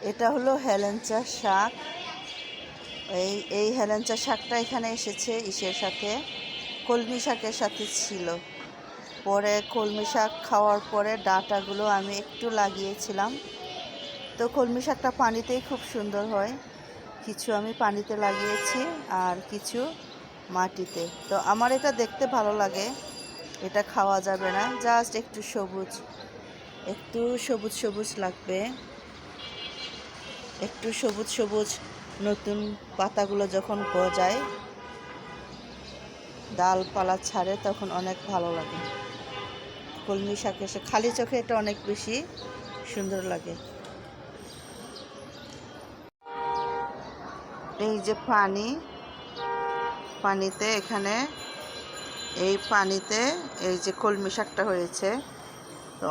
এটা হলো হেলেঞ্চা শাক। এই এই হেলেঞ্চা শাকটা এখানে এসেছে ইসের সাথে। কলমি শাকের সাথে ছিল। পরে কলমি শাক খাওয়ার পরে ডাঁটাগুলো আমি একটু লাগিয়েছিলাম। তো কলমি শাকটা পানিতেই খুব সুন্দর হয়। কিছু আমি পানিতে লাগিয়েছি আর কিছু মাটিতে। তো আমার এটা দেখতে ভালো লাগে। এটা খাওয়া যাবে না। জাস্ট একটু সবুজ একটু সবুজ সবুজ লাগবে। একটু সবুজ সবুজ নতুন পাতাগুলো যখন গজায়, ডালপালা ছাড়ে তখন অনেক ভালো লাগে। কলমি শাক এসে খালি চোখে এটা অনেক বেশি সুন্দর লাগে। এই যে পানি, পানিতে এখানে, এই পানিতে এই যে কলমি শাকটা হয়েছে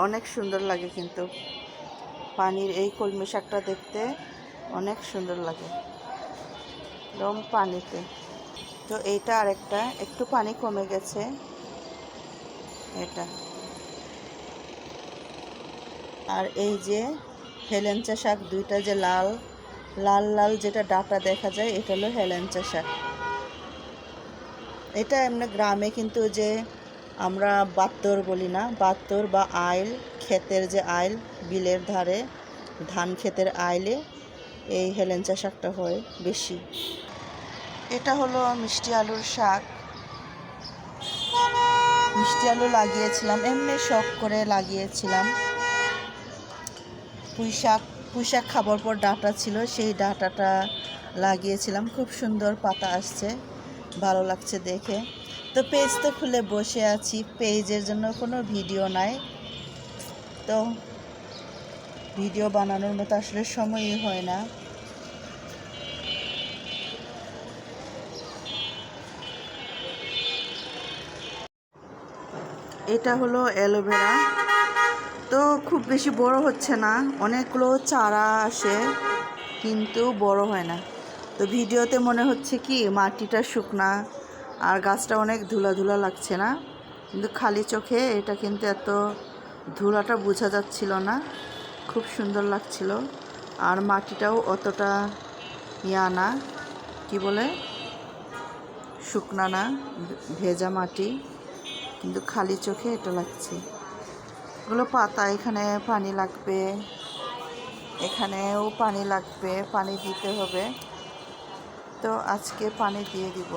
অনেক সুন্দর লাগে কিন্তু। পানির এই কলমি শাকটা দেখতে অনেক সুন্দর লাগে। একদম পানিতে। তো এইটা আরেকটা, একটু পানি কমে গেছে। এটা। আর এই যে হেলেঞ্চা শাক, দুইটা যে লাল লাল লাল যেটা ডাটা দেখা যায়, এটা হলো হেলেঞ্চা শাক। এটা এমনি গ্রামে কিন্তু যে আমরা বাত্তর বলি না বাত্তর বা আইল, ক্ষেতের যে আইল, বিলের ধারে, ধান ক্ষেতের আইলে এই হেলেঞ্চা শাকটা হয় বেশি। এটা হলো মিষ্টি আলুর শাক। মিষ্টি আলু লাগিয়েছিলাম, এমনি শখ করে লাগিয়েছিলাম। পুঁই শাক পুঁই শাক খাবার পর ডাঁটা ছিল, সেই ডাঁটাটা লাগিয়েছিলাম। খুব সুন্দর পাতা আসছে, ভালো লাগছে দেখে। তো পেজ তো খুলে বসে আছি, পেজের জন্য কোনো ভিডিও নাই। তো ভিডিও বানানোর মতো আসলে সময়ই হয় না। এটা হলো অ্যালোভেরা। তো খুব বেশি বড় হচ্ছে না, অনেকগুলো চারা আসে, কিন্তু বড় হয় না। তো ভিডিওতে মনে হচ্ছে কি, মাটিটা শুকনা, আর গাছটা অনেক ধুলা ধুলা লাগছে না। কিন্তু খালি চোখে এটা কিন্তু এত ধুলাটা বোঝা যাচ্ছিল না। খুব সুন্দর লাগছিল। আর মাটিটাও অতটা ইয়া না, কি বলে? শুকনা না, ভেজা মাটি। কিন্তু খালি চোখে এটা লাগছে। এগুলো পাতা, এখানে পানি লাগবে। এখানেও পানি লাগবে, পানি দিতে হবে। তো আজকে পানি দিয়ে দিব।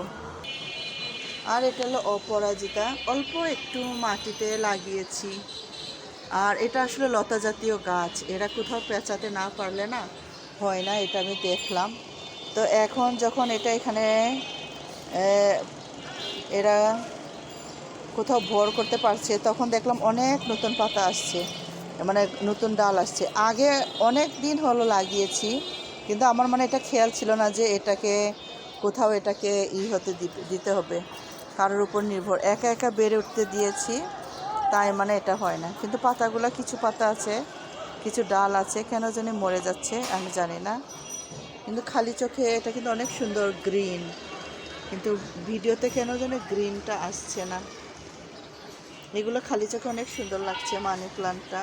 আর এটা হলো অপরাজিতা। অল্প একটু মাটিতে লাগিয়েছি। আর এটা আসলে লতা জাতীয় গাছ। এরা কোথাও পেঁচাতে না পারলে না হয় না, এটা আমি দেখলাম। তো এখন যখন এটা এখানে এরা কোথাও ভর করতে পারছে, তখন দেখলাম অনেক নতুন পাতা আসছে মানে নতুন ডাল আসছে। আগে অনেক দিন হলো লাগিয়েছি, কিন্তু আমার মানে এটা খেয়াল ছিল না যে এটাকে, কোথাও এটাকে ই হতে দিতে- হবে। কারোর উপর নির্ভর। একা একা বেড়ে উঠতে দিয়েছি। তাই মানে এটা হয় না। কিন্তু পাতাগুলো কিছু পাতা আছে, কিছু ডাল আছে, কেন জানি মরে যাচ্ছে, আমি জানি না। কিন্তু খালি চোখে এটা কিন্তু অনেক সুন্দর গ্রিন। কিন্তু ভিডিওতে কেন জানি গ্রিনটা আসছে না। এগুলো খালি চোখে অনেক সুন্দর লাগছে, মানি প্লান্টটা।